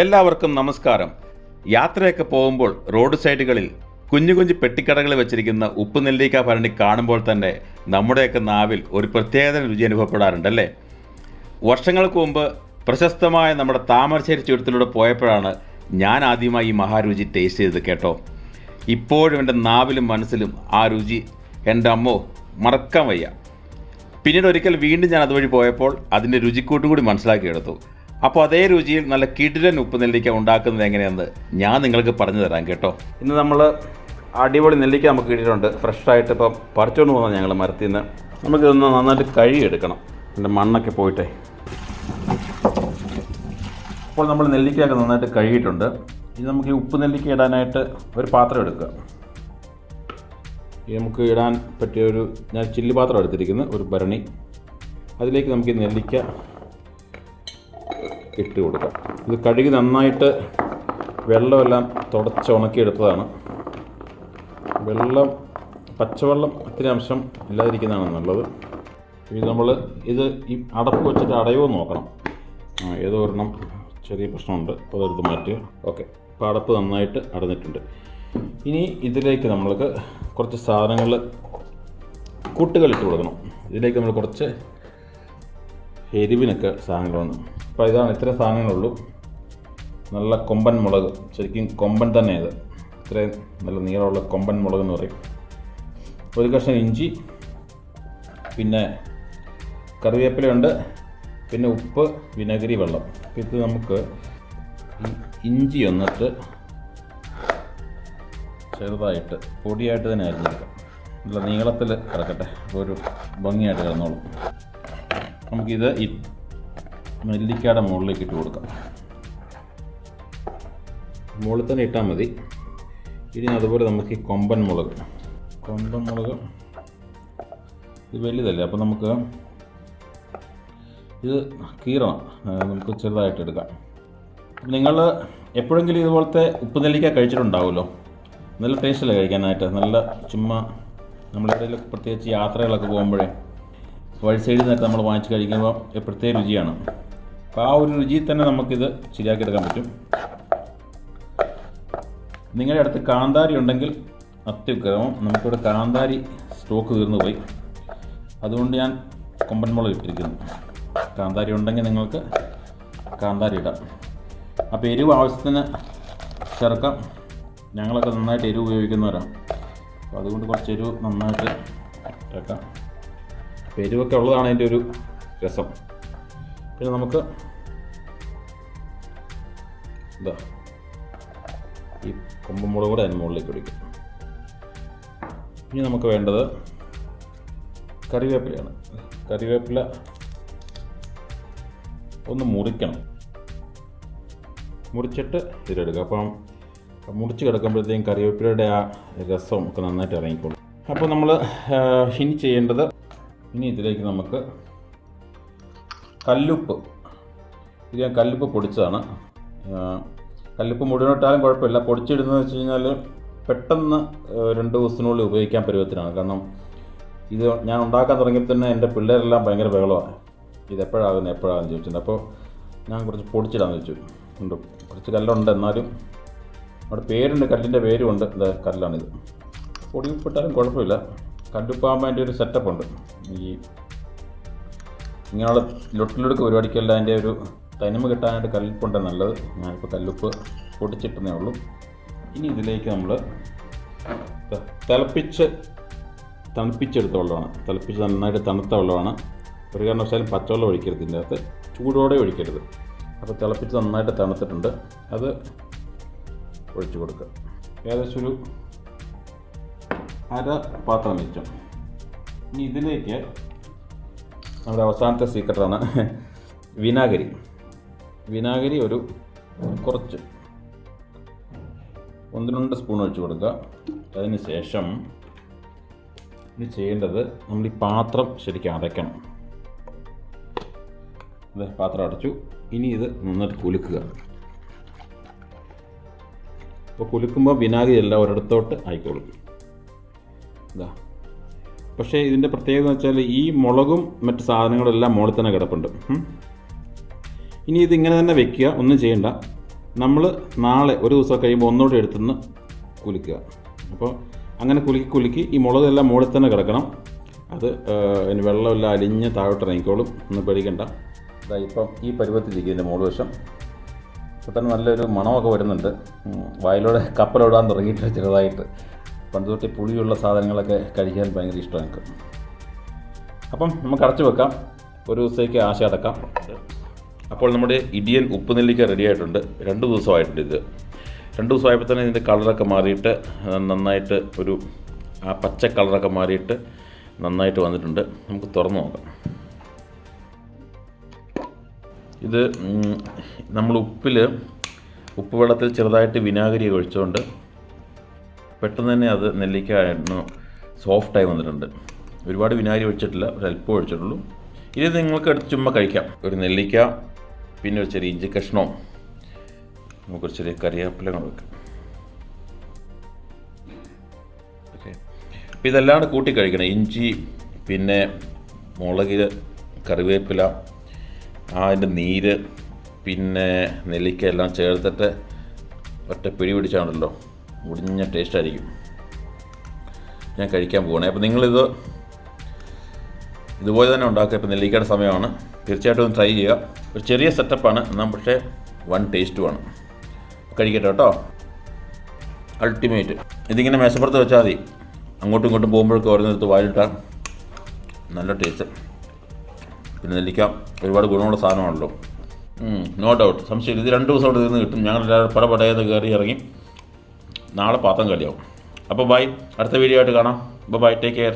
എല്ലാവർക്കും നമസ്കാരം. യാത്രയൊക്കെ പോകുമ്പോൾ റോഡ് സൈഡുകളിൽ കുഞ്ഞു കുഞ്ഞു പെട്ടിക്കടകളിൽ വെച്ചിരിക്കുന്ന ഉപ്പ് നെല്ലിക്ക ഭരണി കാണുമ്പോൾ തന്നെ നമ്മുടെയൊക്കെ നാവിൽ ഒരു പ്രത്യേകതരം രുചി അനുഭവപ്പെടാറുണ്ടല്ലേ വർഷങ്ങൾക്ക് മുമ്പ് പ്രശസ്തമായ നമ്മുടെ താമരശ്ശേരി ചുരത്തിലൂടെ പോയപ്പോഴാണ് ഞാൻ ആദ്യമായി ഈ മഹാരുചി ടേസ്റ്റ് ചെയ്തത് കേട്ടോ. ഇപ്പോഴും എന്റെ നാവിലും മനസ്സിലും ആ രുചി എന്റെ അമ്മോ മറക്കാൻ വയ്യ. പിന്നീട് ഒരിക്കൽ വീണ്ടും ഞാൻ അതുവഴി പോയപ്പോൾ അതിന്റെ രുചിക്കൂട്ടും കൂടി മനസ്സിലാക്കിയെടുത്തു. അപ്പോൾ അതേ രുചിയിൽ നല്ല കിടിലൻ ഉപ്പ് നെല്ലിക്ക ഉണ്ടാക്കുന്നത് എങ്ങനെയാണെന്ന് ഞാൻ നിങ്ങൾക്ക് പറഞ്ഞു തരാം കേട്ടോ. ഇന്ന് നമ്മൾ അടിപൊളി നെല്ലിക്ക നമുക്ക് കിട്ടിയിട്ടുണ്ട്. ഫ്രഷായിട്ട് ഇപ്പം പറിച്ചുകൊണ്ട് പോകുന്നത് ഞങ്ങൾ മരത്തിൽ നിന്ന്. നമുക്കിതൊന്ന് നന്നായിട്ട് കഴുകിയെടുക്കണം. എന്റെ മണ്ണൊക്കെ പോയിട്ടേ. അപ്പോൾ നമ്മൾ നെല്ലിക്കയൊക്കെ നന്നായിട്ട് കഴുകിയിട്ടുണ്ട്. ഇനി നമുക്ക് ഈ ഉപ്പ് നെല്ലിക്ക ഇടാനായിട്ട് ഒരു പാത്രം എടുക്കുക. നമുക്ക് ഇടാൻ പറ്റിയ ഒരു ഞാൻ ചില്ലി പാത്രം എടുത്തിരിക്കുന്നത് ഒരു ഭരണി. അതിലേക്ക് നമുക്ക് ഈ നെല്ലിക്ക ഇട്ട് കൊടുക്കാം. ഇത് കഴുകി നന്നായിട്ട് വെള്ളമെല്ലാം തുടച്ച് ഉണക്കിയെടുത്തതാണ്. വെള്ളം പച്ചവെള്ളം ഇത്തിരി അംശം ഇല്ലാതിരിക്കുന്നതാണ് നല്ലത്. ഇത് നമ്മൾ ഇത് ഈ അടപ്പ് വെച്ചിട്ട് അടയോ നോക്കണം. ഏതോ ഒരെണ്ണം ചെറിയ പ്രശ്നമുണ്ട്. അപ്പോൾ അതെടുത്ത് മാറ്റുക. ഓക്കെ. അപ്പോൾ അടപ്പ് നന്നായിട്ട് അടഞ്ഞിട്ടുണ്ട്. ഇനി ഇതിലേക്ക് നമ്മൾക്ക് കുറച്ച് സാധനങ്ങൾ കൂട്ടുകൾ ഇട്ട് കൊടുക്കണം. ഇതിലേക്ക് നമ്മൾ കുറച്ച് എരിവിനൊക്കെ സാധനങ്ങളാണ്. അപ്പോൾ ഇതാണ് ഇത്ര സാധനങ്ങളുള്ളൂ. നല്ല കൊമ്പൻ മുളക്. ശരിക്കും കൊമ്പൻ തന്നെ ഇത്. ഇത്രയും നല്ല നീളമുള്ള കൊമ്പൻ മുളക് എന്ന് പറയും. ഒരു കഷ്ണം ഇഞ്ചി പിന്നെ കറിവേപ്പിലയുണ്ട് പിന്നെ ഉപ്പ് വിനഗിരി വെള്ളം. ഇത് നമുക്ക് ഇഞ്ചി ഒന്നിട്ട് ചെറുതായിട്ട് പൊടിയായിട്ട് തന്നെ അരിഞ്ഞെടുക്കാം. നല്ല നീളത്തിൽ കിടക്കട്ടെ. ഒരു ഭംഗിയായിട്ട് കിടന്നോളും. നമുക്കിത് ഈ നെല്ലിക്കയുടെ മുകളിലേക്ക് ഇട്ട് കൊടുക്കാം. മുകളിൽ തന്നെ ഇട്ടാൽ മതി. ഇനി അതുപോലെ നമുക്ക് ഈ കൊമ്പൻ മുളക്. കൊമ്പൻ മുളക് ഇത് വലിയതല്ലേ അപ്പോൾ നമുക്ക് ഇത് കീറണം. നമുക്ക് ചെറുതായിട്ട് എടുക്കാം. നിങ്ങൾ എപ്പോഴെങ്കിലും ഇതുപോലത്തെ ഉപ്പ് നെല്ലിക്ക കഴിച്ചിട്ടുണ്ടാവുമല്ലോ? നല്ല ടേസ്റ്റല്ലേ കഴിക്കാനായിട്ട്? നല്ല ചുമ്മാ നമ്മളെവിടെയെങ്കിലും പ്രത്യേകിച്ച് യാത്രകളൊക്കെ പോകുമ്പോഴേ വഴി സൈഡിൽ നിന്നൊക്കെ നമ്മൾ വാങ്ങിച്ച് കഴിക്കുമ്പോൾ പ്രത്യേക രുചിയാണ്. അപ്പോൾ ആ ഒരു രുചിയിൽ തന്നെ നമുക്കിത് ശരിയാക്കിയെടുക്കാൻ പറ്റും. നിങ്ങളുടെ അടുത്ത് കാന്താരി ഉണ്ടെങ്കിൽ അത്യുഗ്രഹം. നമുക്കിവിടെ കാന്താരി സ്റ്റോക്ക് തീർന്നു പോയി. അതുകൊണ്ട് ഞാൻ കൊമ്പൻ മുളക് ഇട്ടിരിക്കുന്നു. കാന്താരി ഉണ്ടെങ്കിൽ നിങ്ങൾക്ക് കാന്താരി ഇടാം. അപ്പോൾ എരിവ് ആവശ്യത്തിന് ചേർക്കാം. ഞങ്ങളൊക്കെ നന്നായിട്ട് എരിവ് ഉപയോഗിക്കുന്നവരാണ്. അപ്പോൾ അതുകൊണ്ട് കുറച്ച് എരിവ് നന്നായിട്ട് ചേർക്കാം. എരിവൊക്കെ ഉള്ളതാണ് അതിന്റെ ഒരു രസം. പിന്നെ നമുക്ക് എന്താ ഈ കൊമ്പുമുളക് കൂടെ അതിന് മുകളിലേക്ക് ഒടിക്കും ഇനി നമുക്ക് വേണ്ടത് കറിവേപ്പിലയാണ്. കറിവേപ്പില ഒന്ന് മുറിക്കണം. മുറിച്ചിട്ട് ഇതിലെടുക്കുക അപ്പം മുറിച്ച് കിടക്കുമ്പോഴത്തേക്കും കറിവേപ്പിലയുടെ ആ രസം ഒക്കെ നന്നായിട്ട് ഇറങ്ങിക്കോളും. അപ്പോൾ നമ്മൾ ഇനി ചെയ്യേണ്ടത് ഇനി ഇതിലേക്ക് നമുക്ക് കല്ലുപ്പ്. ഇത് ഞാൻ കല്ലുപ്പ് പൊടിച്ചതാണ്. കല്ലുപ്പ് മുഴുവനിട്ടാലും കുഴപ്പമില്ല. പൊടിച്ചിടുന്നതെന്ന് വെച്ച് കഴിഞ്ഞാൽ പെട്ടെന്ന് രണ്ട് ദിവസത്തിനുള്ളിൽ ഉപയോഗിക്കാൻ പരുവത്തിനാണ്. കാരണം ഇത് ഞാൻ ഉണ്ടാക്കാൻ തുടങ്ങിയപ്പോൾ തന്നെ എന്റെ പിള്ളേരെല്ലാം ഭയങ്കര ബഹളമാണ്. ഇത് എപ്പോഴാകുന്നത് എപ്പോഴാകുന്നു ചോദിച്ചിട്ടുണ്ട്. അപ്പോൾ ഞാൻ കുറച്ച് പൊടിച്ചിടാന്ന് വെച്ചു. ഉണ്ട്. കുറച്ച് കല്ലുണ്ട്. എന്നാലും അവിടെ പേരുണ്ട്. കല്ലിന്റെ പേരുമുണ്ട്. കല്ലാണിത്. പൊടിപ്പെട്ടാലും കുഴപ്പമില്ല. കല്ലുപ്പാകുമ്പോൾ ഒരു സെറ്റപ്പ് ഉണ്ട്. ഈ ഇങ്ങനെയുള്ള ലൊട്ടിലൊടുക്ക് പരിപാടിക്കല്ല അതിന്റെ ഒരു തനിമ കിട്ടാനായിട്ട് കല്ലുപ്പുണ്ട് നല്ലത്. ഞാനിപ്പോൾ കല്ലുപ്പ് പൊടിച്ചിട്ടുന്നേ ഉള്ളൂ. ഇനി ഇതിലേക്ക് നമ്മൾ തിളപ്പിച്ച് തണുപ്പിച്ചെടുത്ത വെള്ളമാണ് തിളപ്പിച്ച് നന്നായിട്ട് തണുത്ത വെള്ളമാണ് ഒരു കാരണവശാലും പച്ചവെള്ളം ഒഴിക്കരുത് ഇതിന്റെ അകത്ത്. ചൂടോടെ ഒഴിക്കരുത്. അപ്പോൾ തിളപ്പിച്ച് നന്നായിട്ട് തണുത്തിട്ടുണ്ട്. അത് ഒഴിച്ചു കൊടുക്കുക. ഏകദേശം ഒരു അര പാത്രം മിച്ചം ഇനി ഇതിലേക്ക് നമ്മുടെ അവസാനത്തെ സീക്രട്ടാണ് വിനാഗിരി. വിനാഗിരി ഒരു കുറച്ച് ഒന്ന് രണ്ട് സ്പൂൺ ഒഴിച്ച് കൊടുക്കുക. അതിന് ശേഷം ഇനി ചെയ്യേണ്ടത് നമ്മൾ ഈ പാത്രം ശരിക്കും അടയ്ക്കണം ഇത് പാത്രം അടച്ചു. ഇനി ഇത് നന്നായിട്ട് കുലുക്കുക. അപ്പോൾ കുലുക്കുമ്പോൾ വിനാഗിരി എല്ലാം ഒരിടത്തോട്ട് ആയിക്കോളും. ഇതാ. പക്ഷേ ഇതിന്റെ പ്രത്യേകത എന്ന് വെച്ചാൽ ഈ മുളകും മറ്റ് സാധനങ്ങളെല്ലാം മുകളിൽ തന്നെ കിടപ്പുണ്ട്. ഇനി ഇനി ഇതിങ്ങനെ തന്നെ വെക്കുക ഒന്നും ചെയ്യണ്ട. നമ്മൾ നാളെ ഒരു ദിവസം കഴിയുമ്പോൾ ഒന്നുകൂടി എടുത്തുനിന്ന് കുലുക്കുക. അപ്പോൾ അങ്ങനെ കുലുക്കി കുലുക്കി ഈ മുളകെല്ലാം മുകളിൽ തന്നെ കിടക്കണം. അത് അതിന് വെള്ളമെല്ലാം അലിഞ്ഞ് താഴോട്ട് ഇറങ്ങിക്കോളും. ഒന്നും പേടിക്കണ്ട. അതായത് ഇപ്പം ഈ പരുവത്തിലിരിക്കും ഇതിന്റെ മുകൾ വശം. ഇപ്പം തന്നെ നല്ലൊരു മണമൊക്കെ വരുന്നുണ്ട്. വായിലൂടെ കപ്പലോടാൻ തുടങ്ങിയിട്ട് ചെറുതായിട്ട്. പണ്ട് തൊട്ട് പുളിയുള്ള സാധനങ്ങളൊക്കെ കഴിക്കാൻ ഭയങ്കര ഇഷ്ടമാണ് എനിക്ക്. അപ്പം നമുക്ക് അടച്ചു വെക്കാം. ഒരു ദിവസത്തേക്ക് ആശ അടക്കാം. അപ്പോൾ നമ്മുടെ ഇടിയൻ ഉപ്പ് നെല്ലിക്ക റെഡി ആയിട്ടുണ്ട്. രണ്ട് ദിവസമായിട്ടുണ്ട് ഇത്. രണ്ട് ദിവസമായപ്പോൾ തന്നെ ഇതിന്റെ കളറൊക്കെ മാറിയിട്ട് നന്നായിട്ട് ഒരു ആ പച്ച കളറൊക്കെ മാറിയിട്ട് നന്നായിട്ട് വന്നിട്ടുണ്ട്. നമുക്ക് തുറന്നു നോക്കാം. ഇത് നമ്മൾ ഉപ്പിൽ ഉപ്പ് വെള്ളത്തിൽ ചെറുതായിട്ട് വിനാഗിരി ഒഴിച്ചുകൊണ്ട് പെട്ടെന്ന് തന്നെ അത് നെല്ലിക്ക ആയിരുന്നു സോഫ്റ്റായി വന്നിട്ടുണ്ട്. ഒരുപാട് വിനാഗിരി ഒഴിച്ചിട്ടില്ല ഒരു അല്പം ഒഴിച്ചിട്ടുള്ളൂ. ഇത് നിങ്ങൾക്ക് എടുത്ത് ചുമ്മാ കഴിക്കാം. ഒരു നെല്ലിക്ക പിന്നെ ഒരു ചെറിയ ഇഞ്ചി കഷ്ണവും നമുക്കൊരു ചെറിയ കറിവേപ്പില കൂടെ വെക്കാം. ഓക്കെ. അപ്പോൾ ഇതെല്ലാം കൂട്ടി കഴിക്കണം. ഇഞ്ചി പിന്നെ മുളക് കറിവേപ്പില അതിന്റെ നീര് പിന്നെ നെല്ലിക്ക എല്ലാം ചേർത്തിട്ട് ഒറ്റ പിടി പിടിച്ചാണല്ലോ. മുടിഞ്ഞ ടേസ്റ്റ് ആയിരിക്കും. ഞാൻ കഴിക്കാൻ പോകണേ അപ്പോൾ നിങ്ങളിത് ഇതുപോലെ തന്നെ ഉണ്ടാക്കുക. ഇപ്പോൾ നെല്ലിക്കയുടെ സമയമാണ്. തീർച്ചയായിട്ടും ഒന്ന് ട്രൈ ചെയ്യുക. ഒരു ചെറിയ സെറ്റപ്പാണ് എന്നാൽ പക്ഷേ വൺ ടേസ്റ്റുമാണ് കഴിക്കട്ടെ കേട്ടോ. അൾട്ടിമേറ്റ് ഇതിങ്ങനെ മേശപ്പുറത്ത് വെച്ചാൽ മതി. അങ്ങോട്ടും ഇങ്ങോട്ടും പോകുമ്പോഴൊക്കെ ഓരോന്നിടത്ത് വായിലിട്ടാൽ നല്ല ടേസ്റ്റ് പിന്നെ നെല്ലിക്ക ഒരുപാട് ഗുണമുള്ള സാധനമാണല്ലോ. നോ ഡൗട്ട് സംശയം ഇത് രണ്ട് ദിവസം കൊണ്ട് നിന്ന് കിട്ടും. ഞങ്ങൾ എല്ലാവരും പട പടയെന്ന് കയറി ഇറങ്ങി നാളെ പാത്രം കളിയാവും അപ്പോൾ ബൈ അടുത്ത വീഡിയോ ആയിട്ട് കാണാം. Bye take care